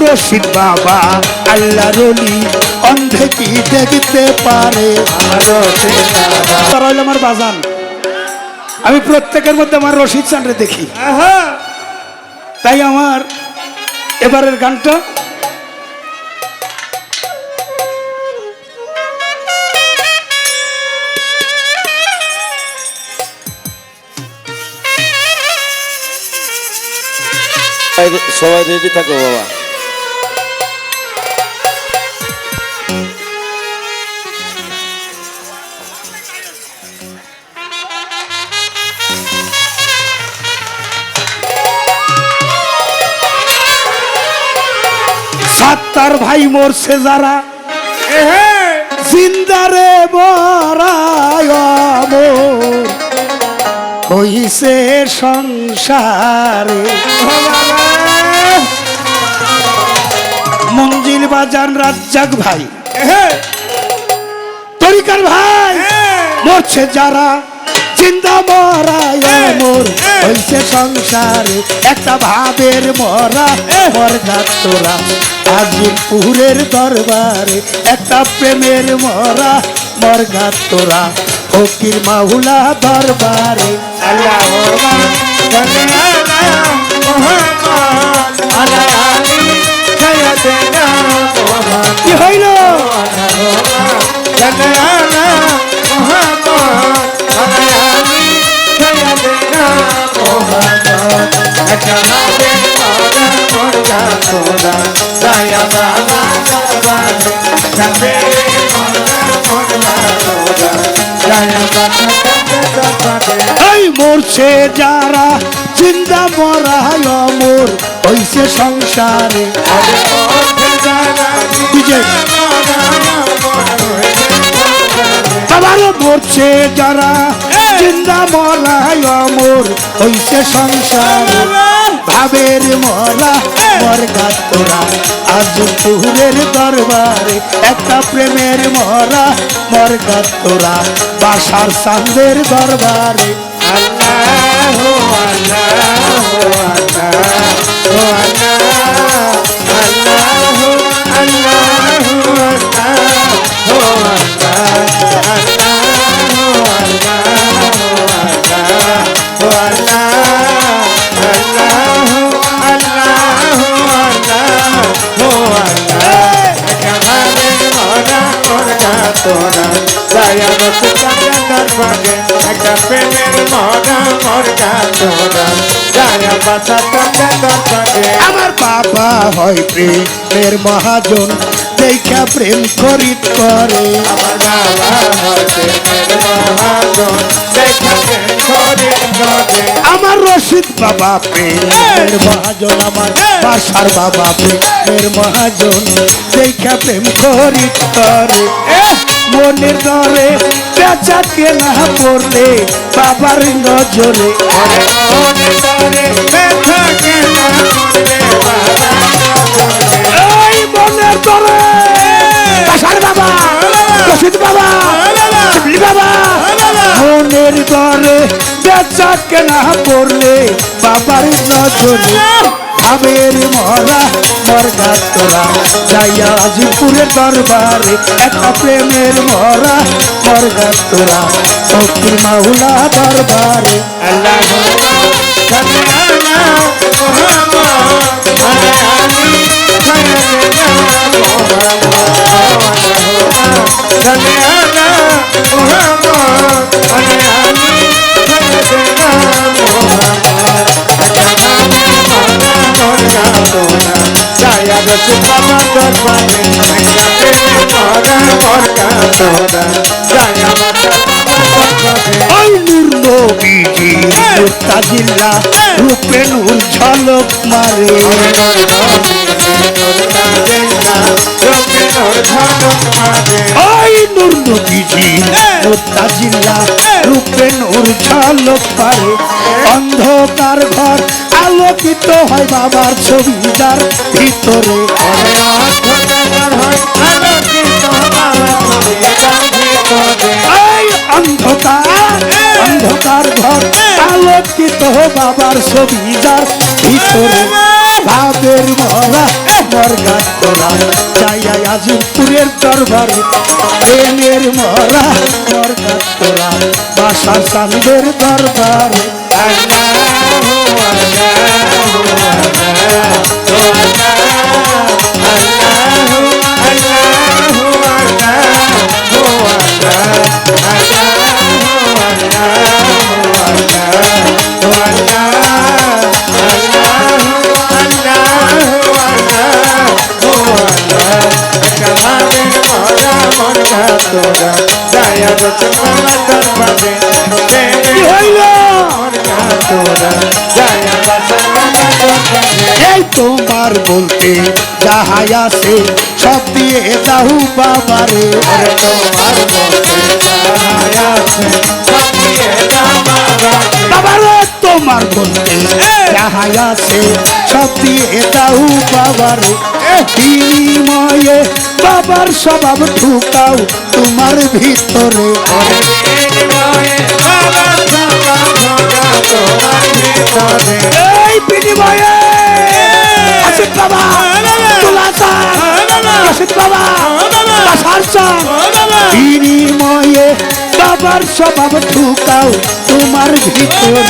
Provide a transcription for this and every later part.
রশিদ বাবা আল্লাহ রলি অন্ধে কি দেখতে পারে তারা হইল আমার বাজান। আমি প্রত্যেকের মধ্যে আমার রশিদ চান্ডে দেখি। তাই আমার এবারের গানটা সবাই- সবাই রেডি থাকো বাবা। সাত্তার ভাই মরছে যারা। জিন্দারে মরায় মোর হইছে সংসারে। মঞ্জিল বাজান রাজ্জাক ভাই। তরিকার ভাই মরছে যারা চিন্তা মরায় মোর হইছে সংসারে একটা ভাবের মরা। মরঘাত তোরা। আজিমপুরের দরবারে একটা প্রেমের মরা মরগা তোরা ফকির মাহুলা দরবারে। কি এই মরছে যারা চিন্তা মরায় মোর হইছে সংসারে। আবারও মরছে যারা চিন্তা মরায় মোর হইছে সংসার। ভাবের মরা মর তোরা আজ পুহুরের দরবারে একটা প্রেমের মরা মর তোরা বাসার সান্দের দরবারে আমার বাবা হয় প্রেমের মহাজন দেখা প্রেম করিত করে। আমার বাবা মহাজন করে করে আমার রশিদ বাবা প্রেমের মহাজন, আমার বাসার বাবা প্রেমের মহাজন দেখা প্রেম করিত করে। মনের দরে বেচা কেনা পড়লে বাবার নজরে। এই মনের দরে বাবা বাবা বাবা মনের দরে বেচা কেনা পড়লে বাবার নজরে। আবের মরা মরগা তোরা যাইয়া দরবারে একটা প্রেমের মরা মরগা তোরা শক্তির মাহুলা দরবারে। আল্লাহ সামনে রস বাবা দরবারে মরগা তোরা। ছায়া মাতা দরবারে। ওই নূর নবীজি তাজিল্লা রূপে নূর ঝলক মারে। ওই নূর নবীজি তাজিল্লা রূপে নূর ঝলক পারে। অন্ধকার ঘর আলোকিত হয় বাবার ছবি যার ভিতরে। অন্ধকার অন্ধকার ঘর আলোকিত বাবার ছবি যার ভিতরে। ভাবের মরা মরগা তোরা যাইয়া আজিমপুরের দরবারে প্রেমের মরা মরগা তোরা বাসার চাঁদের দরবারে কি হইল এই তোমার বলতে যাহাই আছে, সব দিয়ে দাহু বাবারে। বাবারে, তোমার বলতে যাহাই আছে, সব দিয়ে দাহু বাবারে। বিনিময়ে বাবার স্বভাব ঢুকাও তোমার ভিতরে। বাবার স্বভাব ঢুকাও তোমার ভিতরে।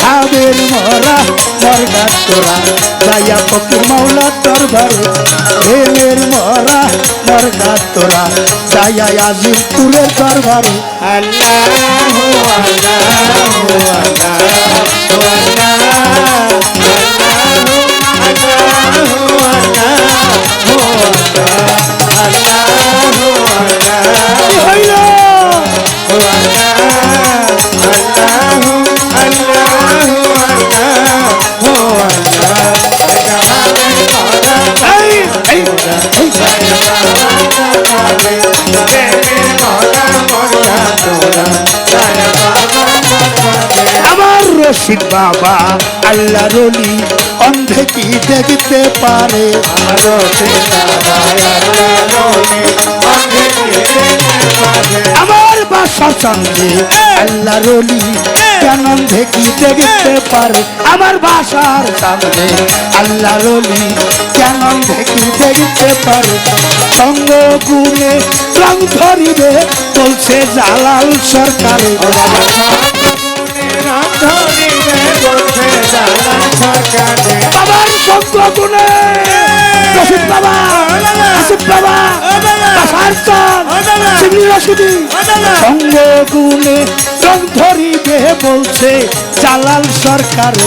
ভাবের মরা মরগা তোরা। গায়া ফকির মাওলা দরবারে প্রেমের মরা মরগা তোরা। গায়া আজিমপুরের দরবারে। কি রশিদ বাবা, আল্লাহ রলি, অন্ধে কি দেখতে পারে? আমার বাসা চান্দে আল্লাহ রলি অন্ধে কি দেখতে পারে? আমার বাসার চান্দে আল্লাহ রলি অন্ধে কি দেখতে পারে? সঙ্গ গুণে রং ধরিবে, বলছে জালাল সরকারে বাবার সঙ্গ গুণে। রশিদ বাবা, আসিফ বাবা, বাসার শিবলি রশিদি সঙ্গ গুণে রং ধরিবে বলছে জালাল সরকারে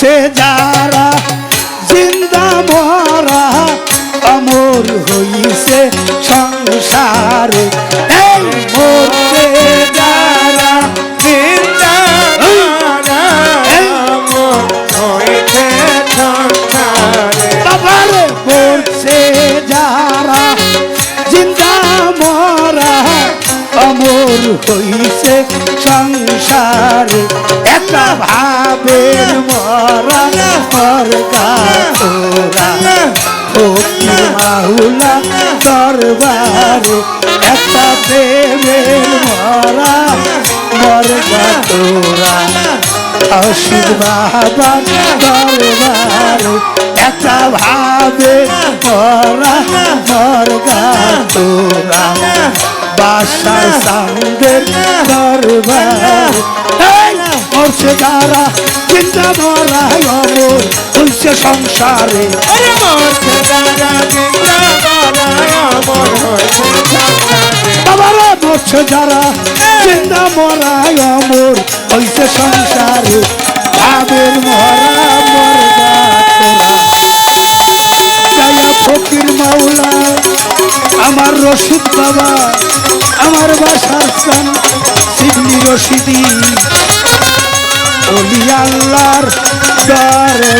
মরছে যারা জিন্দা মরা অমর হইছে সংসারে। এই মরছে যারা জিন্দা মরা অমর হইছে সংসারে। একটা ভাবের মরা মরগা তোরা ফকির মাহুলা দরবারে একটা প্রেমের মরা মরগা তোরা অসিত বাবার দরবারে একটা ভাবে মরা মরগা তোরা বাসার সান্দের দরবার মরছে যারা চিন্তা মরা অমর হইছে সংসারে। বাবারা মরছে যারা চিন্তা মরা অমর হইছে সংসারে। ভাবের মরা তোরা গায়া ফকির মাওলা আমার রশিদ বাবা আমার বাসার সান সিগনি রশিদি। চলি আল্লাহর দরবারে।